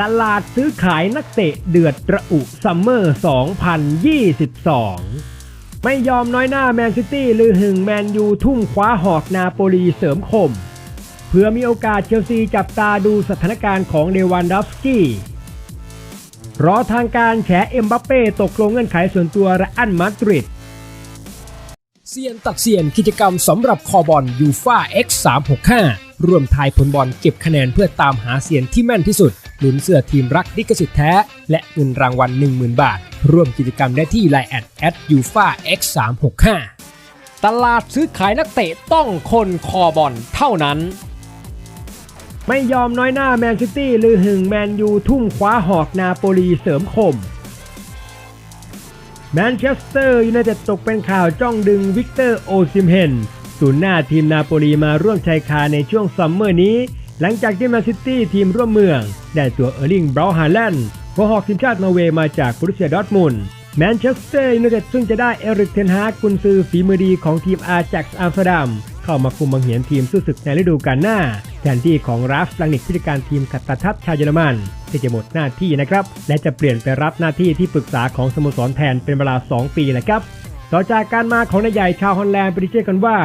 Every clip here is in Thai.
ตลาดซื้อขายนักเตะเดือดระอุซัมเมอร์ 2022 ไม่ยอมน้อยหน้าแมนซิตี้ลือหึงแมนยูทุ่มคว้าหอกนาโปลีเสริมคม เพื่อมีโอกาสเชลซีจับตาดูสถานการณ์ของเดวันดอฟสกี้รอทางการแฉเอ็มบัปเป้ตกลงเงื่อนไขส่วนตัวระอันมาดริดเซียนตักเซียนกิจกรรมสำหรับคอบอลยูฟา X 3 6 5 ร่วมทายผลบอลเก็บคะแนนเพื่อตามหาเซียนที่แม่นที่สุดลุ้นเสื้อทีมรักลิขสิทธิ์แท้ และเงินรางวัล 10,000 บาท ร่วมกิจกรรมได้ที่ไลน์แอดแอดยูฟา X 3 6 5ตลาดซื้อขายนักเตะต้องคนคอบอลเท่านั้น ไม่ยอมน้อยหน้าแมนซิตี้ลือหึงแมนยูทุ่มคว้าหอกนาโปลีเสริมคมแมนเชสเตอร์ยูไนเต็ดตกเป็นข่าวจ้องดึงวิกเตอร์โอซิมเฮน ศูนย์หน้าทีมนาโปลีมาร่วมชายคาในช่วงซัมเมอร์นี้ หลังจากที่แมนซิตี้ทีมร่วมเมือง ได้ตัวเออร์ลิงบราวน์ฮาแลนด์หัวหอกทีมชาตินอร์เวย์มาจากบรูเซียดอร์ทมุนแมนเชสเตอร์ยูไนเต็ดซึ่งจะได้เอริกเทนฮากกุนซือฝีมือดีของทีมอาแจ็กซ์อัมสเตอร์ดัมเข้ามาคุมบังเหียนทีมสู้ศึกในฤดูกาลหน้า แทนที่ของราฟลังนิกผู้จัดการทีมกัตตาทัพชาวเยอรมันที่จะหมดหน้าที่นะครับ และจะเปลี่ยนไปรับหน้าที่ที่ปรึกษาของสโมสรแทนเป็นเวลา 2 ปีแหละครับ ต่อจากการมาของนายใหญ่ชาวฮอลแลนด์ปฏิเสธกันว่า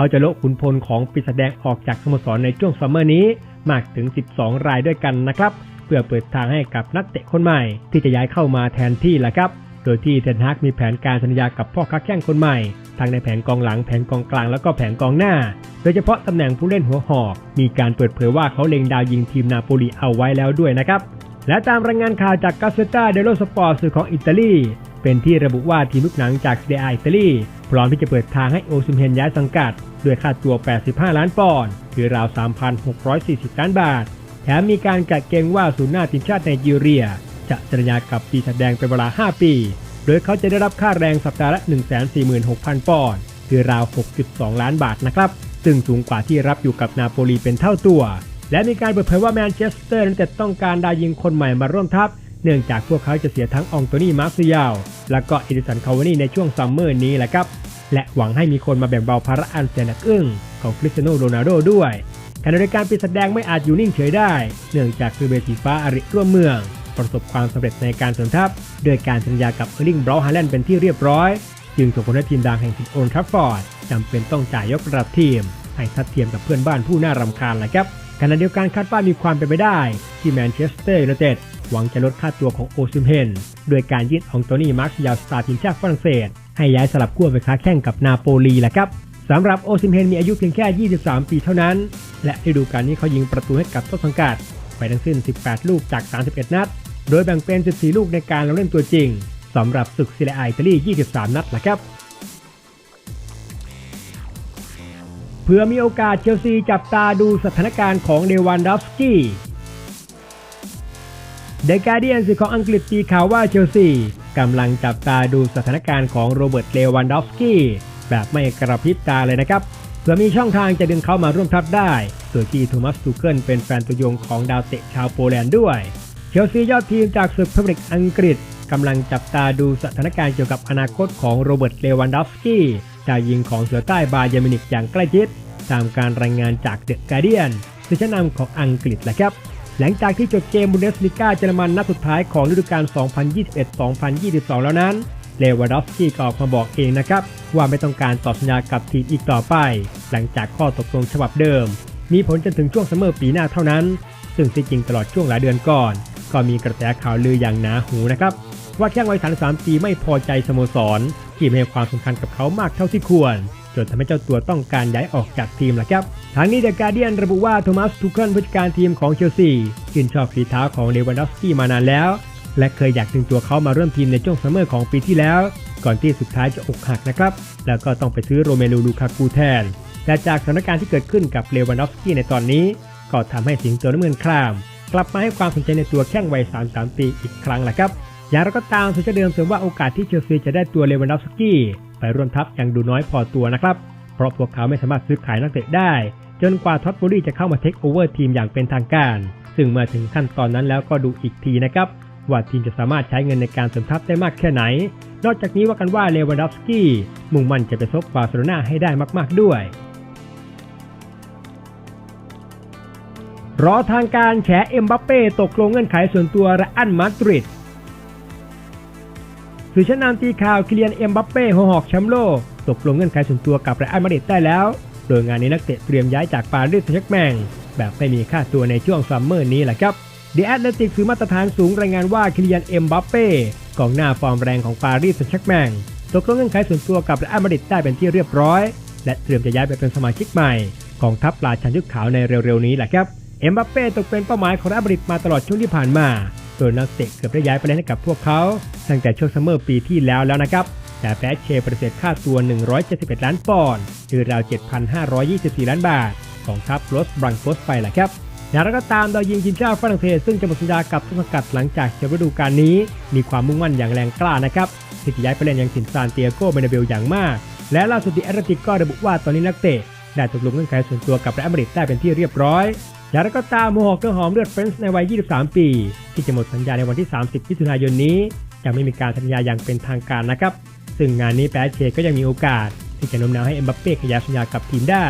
เขาจะละขุนพลของปีศาจแดงออกจากสโมสรในช่วงซัมเมอร์นี้มากถึง 12 รายด้วยกันนะครับ เพื่อเปิดทางให้กับนักเตะคนใหม่ ที่จะย้ายเข้ามาแทนที่แหละครับ โดยที่เทนฮากมีแผนการสัญญากับพ่อค้าแข้งคนใหม่ทั้งในแผนกองหลังแผนกองกลางแล้วก็แผนกองหน้า โดยเฉพาะตำแหน่งผู้เล่นหัวหอก มีการเปิดเผยว่าเขาเล็งดาวยิงทีมนาโปลีเอาไว้แล้วด้วยนะครับและตามรายงานข่าวจากกาเซตาเดโลสปอร์ตสื่อของอิตาลีเป็นที่ระบุว่าทีมลูกหนังจากซีเดอาอิตาลีพร้อมที่จะเปิดทางให้โอซิมเฮนย้ายสังกัด ด้วยค่าตัว 85 ล้านปอนด์คือราว 3,640 ล้านบาท แถมมีการกัดเกณฑ์ว่าศูนย์หน้าทีมชาติไนจีเรีย จะสัญญากับปีศาจแดงเป็นเวลา 5 ปี โดยเขาจะได้รับค่าแรงสัปดาห์ละ 146,000 ปอนด์คือราว 6.2 ล้านบาทนะครับ ซึ่งสูงกว่าที่รับอยู่กับนาโปลีเป็นเท่าตัว และมีการเปิดเผยว่าแมนเชสเตอร์นั้นจะต้องการดาวยิงคนใหม่มาร่วมทัพ เนื่องจากพวกเขาจะเสียทั้งองโตนี่มาร์ซิยาลและก็เอดิสันคาวานี่ในช่วงซัมเมอร์นี้แหละครับ และหวังให้มีคนมาแบ่งเบาภาระอันแสนหนักอึ้งของคริสเตียโนโรนัลโดด้วยขณะเดียวกันปีศาจแดงไม่อาจอยู่นิ่งเฉยได้ เนื่องจากคือเบสีฟ้าอาริร่วมเมือง ประสบความสำเร็จในการสริมทัพด้วยการสัญญากับเออร์ลิงบราวน์ฮาแลนด์เป็นที่เรียบร้อย จึงส่งผลให้ทีมดังแห่งทีมโอลด์ทรัฟฟอร์ดจำเป็นต้องจ่ายยกระดับทีม ให้ทัดเทียมกับเพื่อนบ้านผู้น่ารำคาญแหละครับขณะเดียวกันคาดว่ามีความเป็นไปได้ ที่แมนเชสเตอร์ยูไนเต็ดหวังจะลดค่าตัวของโอซิมเฮนโดยการยืดอองโตนี่มาร์คยาลสตาร์ทีมชาติฝรั่งเศส ให้ย้ายสลับขั้วไปค้าแข่งกับนาโปลีแหละครับสำหรับโอซิมเฮนมีอายุเพียงแค่ 23 ปีเท่านั้น และฤดูกาลนี้เขายิงประตูให้กับต้นสังกัด ไปทั้งสิ้น 18 ลูกจาก 31 นัด โดยแบ่งเป็น 14 ลูกในการลงเล่นตัวจริงสำหรับศึกซีเรียอิตาลี 23 นัดแหละครับเพื่อมีโอกาสเชลซีจับตาดูสถานการณ์ของเดวันดอฟสกี้เดกาเดียนสื่อของอังกฤษตีข่าวว่าเชลซี กำลังจับตาดูสถานการณ์ของโรเบิร์ตเลวันดอฟสกี้แบบไม่กระพริบตาเลยนะครับเพื่อมีช่องทางจะดึงเขามาร่วมทัพได้ โดยที่โทมัสตูเกิลเป็นแฟนตัวยงของดาวเตะชาวโปแลนด์ด้วย เชลซียอดทีมจากศึกพรีเมียร์ลีกอังกฤษกำลังจับตาดูสถานการณ์เกี่ยวกับอนาคตของโรเบิร์ตเลวันดอฟสกี้ดาวยิงของเสือใต้บาเยอร์มินิกอย่างใกล้ชิด ตามการรายงานจากเดอะการเดียนสื่อชั้นนำของอังกฤษแหละครับ หลังจากที่จบเกมบุนเดสลิก้าเยอรมันนัดสุดท้ายของฤดูกาล 2021-2022 แล้วนั้น เลวาดอฟสกี้ก็ออกมาบอกเองนะครับ ว่าไม่ต้องการต่อสัญญากับทีมอีกต่อไป หลังจากข้อตกลงฉบับเดิม มีผลจนถึงช่วงซัมเมอร์ปีหน้าเท่านั้น ซึ่งที่จริงตลอดช่วงหลายเดือนก่อน ก็มีกระแสข่าวลืออย่างหนาหูนะครับว่าแข้งวัย33ปีไม่พอใจสโมสรที่ไม่ให้ความสำคัญกับเขามากเท่าที่ควร จนทำให้เจ้าตัวต้องการย้ายออกจากทีมแหละครับทางนี้เดอะการเดียนระบุว่าโทมัสทูเคิลผู้จัดการทีมของเชลซีชื่นชอบฝีเท้าของเลวันดอฟสกี้มานานแล้ว และเคยอยากดึงตัวเขามาร่วมทีมในช่วงซัมเมอร์ของปีที่แล้ว ก่อนที่สุดท้ายจะอกหักนะครับแล้วก็ต้องไปซื้อโรเมลูลูคากูแทนแต่จากสถานการณ์ที่เกิดขึ้นกับเลวันดอฟสกี้ในตอนนี้ ก็ทำให้สิงโตน้ำเงินคราม กลับมาให้ความสนใจในตัวแข้งวัย 33 ปีอีกครั้งแหละครับอย่างไรก็ตามสุดจะเดิมเสริมว่าโอกาสที่เชลซีจะได้ตัวเลวันดอฟสกี้ ไปร่วมทัพยังดูน้อยพอตัวนะครับ เพราะพวกเขาไม่สามารถซื้อขายนักเตะได้ จนกว่าท็อตบูรี่จะเข้ามาเทคโอเวอร์ทีมอย่างเป็นทางการ ซึ่งเมื่อถึงขั้นตอนนั้นแล้วก็ดูอีกทีนะครับ ว่าทีมจะสามารถใช้เงินในการเสริมทัพได้มากแค่ไหน นอกจากนี้ว่ากันว่าเลวันดอฟสกี้มุ่งมั่นจะไปซบบาร์เซโลนาให้ได้มาก ๆด้วยรอทางการแฉเอ็มบัปเป้ตกลงเงื่อนไขส่วนตัวระอันมาดริด สื่อชั้นนำตีข่าวคิเลียนเอ็มบัปเป้หัวหอกแชมป์โลกตกลงเงื่อนไขส่วนตัวกับเรอัลมาดริดได้แล้ว โดยงานนี้นักเตะเตรียมย้ายจากปารีสแซงต์แชกแมงแบบไม่มีค่าตัวในช่วงซัมเมอร์นี้แหละครับเดีแอตเลติกคือมาตรฐานสูงรายงานว่าคิเลียนเอ็มบัปเป้กองหน้าฟอร์มแรงของปารีสแซงต์แชกแมงตกลงเงื่อนไขส่วนตัวกับเรอัลมาดริดได้เป็นที่เรียบร้อย และเตรียมจะย้ายไปเป็นสมาชิกใหม่ ของทัพปราชันยุคขาวในเร็วๆนี้แหละครับเอ็มบัปเป้ตกเป็นเป้าหมายของเรอัลมาดริดมาตลอดช่วงที่ผ่านมา โดยนักเตะเกือบได้ย้ายไปเล่นให้กับพวกเขา ตั้งแต่ช่วงซัมเมอร์ปีที่แล้วแล้วนะครับ แต่แพ้เชปฏิเสธค่าตัว 171 ล้านปอนด์หรือราว 7,524 ล้านบาท ของทัพโรสบรังโฟสไปแหละครับอย่างไรก็ตามดาวยิงทีมชาติฝรั่งเศสซึ่งจะหมดสัญญากับต้นสังกัดหลังจากจบฤดูกาลนี้ มีความมุ่งมั่นอย่างแรงกล้านะครับที่จะย้ายไปเล่นยังถิ่นซานเตียโกเบเนเบลอย่างมาก และล่าสุดดีแอตเลติกก็ระบุว่าตอนนี้นักเตะได้ตกลงเงื่อนไขส่วนตัวกับเรอัลมาดริดได้เป็นที่เรียบร้อย อย่างไรก็ตามโมฮอกเกอร์หอมเลือดเฟรนซ์ในวัย 23 ปี ที่จะหมดสัญญาในวันที่ 30มิถุนายนนี้ยังไม่มีการสัญญาอย่างเป็นทางการนะครับ ซึ่งงานนี้แปเชก็ยังมีโอกาส ที่จะโน้มน้าวให้เอ็มบัปเป้ขยายสัญญากับทีมได้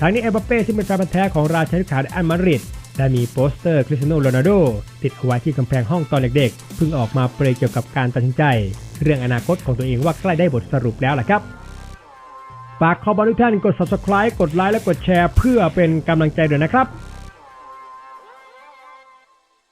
ทั้งนี้เอ็มบัปเป้ซึ่งเป็นแฟนพันธ์แท้ของราชานุขาอันมาริดได้มีโปสเตอร์คริสเตียโนโรนัลโดติดเอาไว้ที่กำแพงห้องตอนเด็กๆเพิ่งออกมาเปรยเกี่ยวกับการตัดสินใจ เรื่องอนาคตของตัวเองว่าใกล้ได้บทสรุปแล้วล่ะครับฝากขอบอลทุกท่านกด subscribe กดไลค์และกดแชร์ เพื่อเป็นกำลังใจด้วยนะครับ